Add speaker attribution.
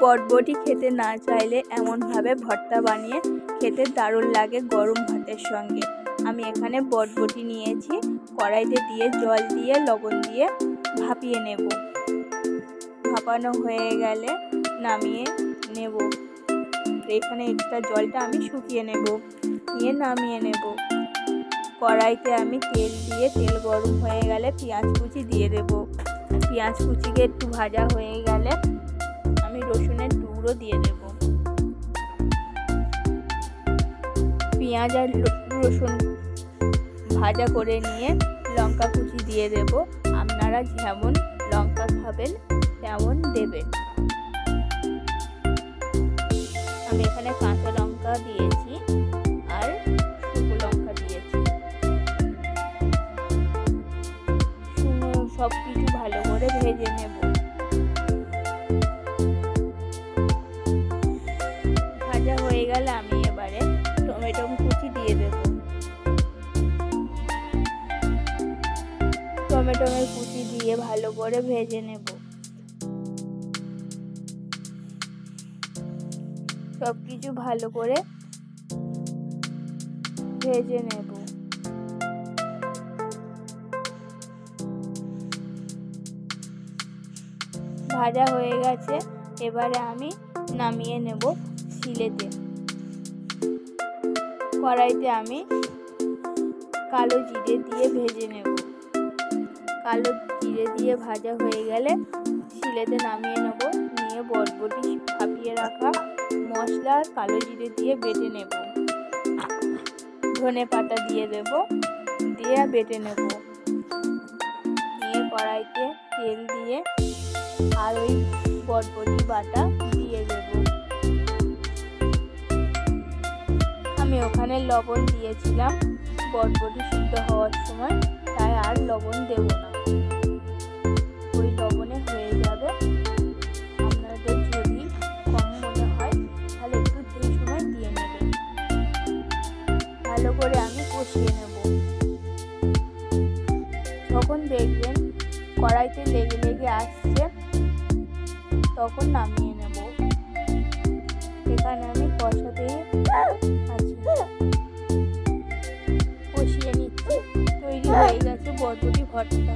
Speaker 1: বটবটি খেতে না চাইলে এমনভাবে ভর্তা বানিয়ে খেতে দারুণ লাগে গরম ভাতের সঙ্গে। আমি এখানে বটবটি নিয়েছি, কড়াইতে দিয়ে জল দিয়ে, লবণ দিয়ে ভাপিয়ে নেব। ভাপানো হয়ে গেলে নামিয়ে নেব। এখানে এক্সট্রা জলটা আমি শুকিয়ে নেব, নিয়ে নামিয়ে নেব। কড়াইতে আমি তেল দিয়ে, তেল গরম হয়ে গেলে পেঁয়াজ কুচি দিয়ে দেব। পেঁয়াজ কুচিকে একটু ভাজা হয়ে গেলে টুকরো দিয়ে দেব। পেঁয়াজ আর রসুন ভাজা করে নিয়ে লঙ্কা কুচি দিয়ে দেব। আপনারা যেমন লঙ্কা খাবেন, তেমন দেবেন। আমি এখানে কাঁচা লঙ্কা দিয়েছি আর শুকনো লঙ্কা দিয়েছি। সব কিছু ভালো করে ভেজে নেব। গেলে আমি এবারে টমেটো কুচি দিয়ে দেব। টমেটোমের কুচি দিয়ে ভালো করে ভেজে নেব। সব কিছু ভালো করে ভেজে নেব। ভাজা হয়ে গেছে, এবারে আমি নামিয়ে নেব শিলেতে। কড়াইতে আমি কালো জিরে দিয়ে ভেজে নেব। কালো জিরে দিয়ে ভাজা হয়ে গেলে শিলেতে নামিয়ে নেব। নিয়ে বটবটি ভাপিয়ে রাখা মশলা আর কালো জিরে দিয়ে বেটে নেব। ধনে পাতা দিয়ে দেব, দিয়ে বেটে নেব। নিয়ে কড়াইতে তেল দিয়ে আর ওই বটবটি বাটা দিয়ে দেব। ওখানে লবণ দিয়েছিলাম। বটবটি সিদ্ধ হওয়ার সময়, তাই আর লবণ দেব না। ওই লবণে হয়ে যাবে। আপনাদের যদি কম মনে হয়, তাহলে একটু সেই সময় দিয়ে নেবেন। ভালো করে আমি কষিয়ে নেব। যখন দেখবেন কড়াইতে লেগে লেগে আসছে, তখন নামিয়ে হয়ে গেছে বদলি ভর্তা।